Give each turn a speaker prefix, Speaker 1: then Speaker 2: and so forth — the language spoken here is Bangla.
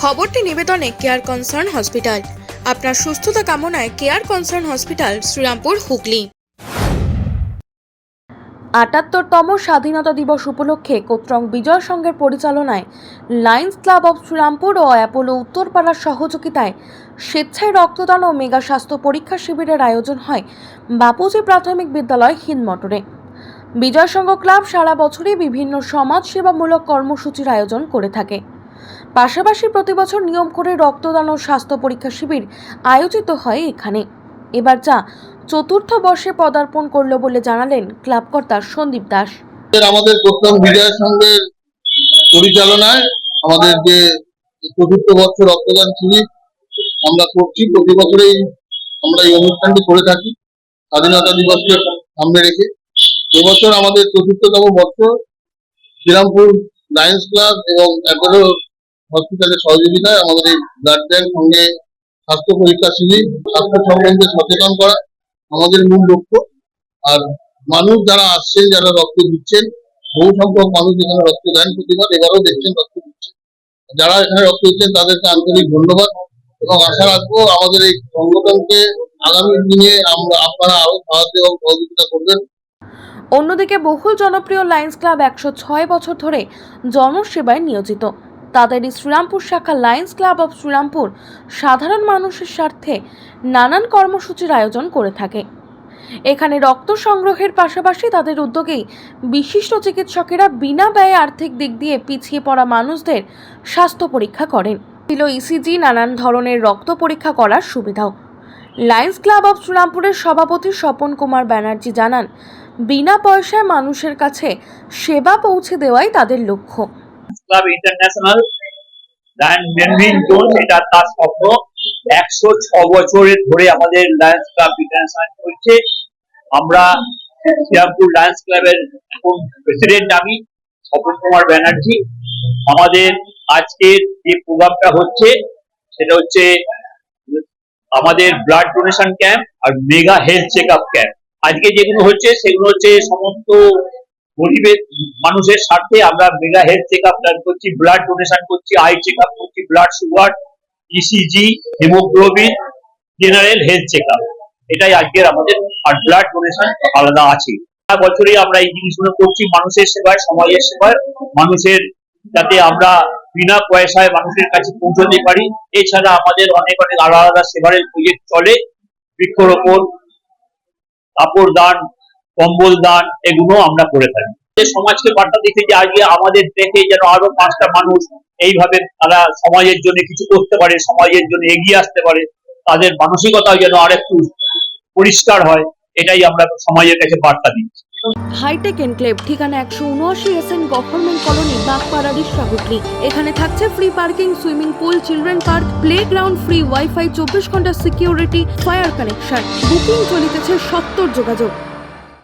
Speaker 1: খবরটি নিবেদনে কেয়ার কনসার্ন হসপিটাল আপনার সুস্থতা কামনায় care concern hospital Shrirampur, Hooghly. আটাত্তরতম স্বাধীনতা দিবস উপলক্ষে কোত্রং বিজয় সংঘের পরিচালনায় লায়ন্স ক্লাব অব শ্রীরামপুর ও অ্যাপোলো উত্তরপাড়ার সহযোগিতায় স্বেচ্ছায় রক্তদান ও মেগা স্বাস্থ্য পরীক্ষা শিবিরের আয়োজন হয় বাপুজি প্রাথমিক বিদ্যালয় হিন্দমটরে বিজয় সংঘ ক্লাব সারা বছরই বিভিন্ন সমাজ সেবামূলক কর্মসূচির আয়োজন করে থাকে। পাশাপাশি প্রতি বছর নিয়ম করে রক্তদান ও স্বাস্থ্য পরীক্ষা শিবির আয়োজিত হয় এখানে। এবার যা চতুর্থ বর্ষে পদার্পণ করল বলে জানালেন ক্লাব কর্তা সন্দীপ দাস।
Speaker 2: আমাদের প্রথম বিজয়ের সঙ্গে পরিচালনায় আমাদের যে চতুর্থ বছর রক্তদান শিবির আমরা করছি, প্রতি বছরেই আমরা এই অনুষ্ঠানটি করে থাকি, স্বাধীনতা দিবসকে সামনে রেখে। এবছর আমাদের চতুর্থতম বছর শ্রীরামপুর লায়ন্স ক্লাব এবং অ্যাপোলো হসপিটালের সহযোগিতায় আমাদের এই ব্লাড সঙ্গে স্বাস্থ্য পরীক্ষা শিবির, স্বাস্থ্য সম্বন্ধে সচেতন করা আমাদের মূল লক্ষ্য। আর মানুষ যারা আসছেন, যারা রক্ত দিচ্ছেন, বহু সংখ্যক মানুষ এখানে রক্ত দেন প্রতিবার, এবারও দেখছেন রক্ত দিচ্ছেন। যারা এখানে রক্ত দিচ্ছেন, তাদেরকে আন্তরিক ধন্যবাদ এবং আশা রাখব আমাদের এই সংগঠনকে আগামী দিনে আমরা, আপনারা আরও সাহায্য এবং সহযোগিতা করবেন।
Speaker 1: অন্যদিকে বহুল জনপ্রিয় লায়ন্স ক্লাব একশো ছয় বছর ধরে জনসেবায় নিয়োজিত। তাদের শ্রীরামপুর শাখা লায়ন্স ক্লাব অফ শ্রীরামপুর সাধারণ মানুষের স্বার্থে নানান কর্মসূচির আয়োজন করে থাকে। এখানে রক্ত সংগ্রহের পাশাপাশি তাদের উদ্যোগেই বিশিষ্ট চিকিৎসকেরা বিনা ব্যয়ে আর্থিক দিক দিয়ে পিছিয়ে পড়া মানুষদের স্বাস্থ্য পরীক্ষা করেন। ছিল ইসিজি নানান ধরনের রক্ত পরীক্ষা করার সুবিধাও। লায়ন্স ক্লাব অফ শ্রীরামপুরের সভাপতি স্বপন কুমার ব্যানার্জি জানান, বিনা পয়সায় মানুষের কাছে সেবা পৌঁছে দেওয়াই তাদের লক্ষ্য।
Speaker 3: ক্লাব ইন্টারন্যাশনাল লায়ন মেনভিন জোন এটা তার স্বপ্ন। একশো ছ বছরের ধরে আমাদের লায়ন্স ক্লাব ইন্টারন্যাশনাল চলছে। আমরা শ্রীরামপুর লায়ন্স ক্লাবের এখন প্রেসিডেন্ট আমি, স্বপন কুমার ব্যানার্জি। আমাদের আজকের যে প্রোগ্রামটা হচ্ছে, সেটা হচ্ছে আমাদের ব্লাড ডোনেশন ক্যাম্প আর mega health check up camp আজকে যেগুলো হচ্ছে, সেগুলো হচ্ছে সমস্ত গরিবের মানুষের স্বার্থে আমরা মেগা হেলথ চেক আপ করছি ব্লাড ডোনেশন করছি আই চেক আপ করছি blood sugar ECG haemoglobin general health check up এটাই আজকের আমাদের, আর ব্লাড ডোনেশন আলাদা আছে। সারা বছরই আমরা এই জিনিসগুলো করছি, মানুষের সেবায়, সমাজের সেবায়। মানুষের যাতে আমরা বিনা পয়সায় মানুষের কাছে পৌঁছতে পারি। এছাড়া আমাদের অনেক অনেক আলাদা আলাদা সেবারের প্রজেক্ট চলে। বৃক্ষরোপণ, কাপড় দান কম্বল, দান এগুলো আমরা করে থাকি। সমাজকে বার্তা দিতে যে আজকে আমাদের দেখে যেন আরও পাঁচটা মানুষ এইভাবে তারা সমাজের জন্য কিছু করতে পারে, সমাজের জন্য এগিয়ে আসতে পারে, তাদের মানসিকতাও যেন আরেকটু পরিষ্কার হয়, এটাই আমরা সমাজের কাছে বার্তা দিচ্ছি।
Speaker 1: হাইটেক এনক্লেভ ঠিকানা একশো উনআশি এস এন গভর্নমেন্ট কলোনি বাগপাড়ারি সাহুটলি এখানে থাকছে free parking swimming pool children park playground free wifi চব্বিশ ঘণ্টা সিকিউরিটি ফায়ার কানেকশন বুকিং চলিতেছে সত্তর যোগাযোগ।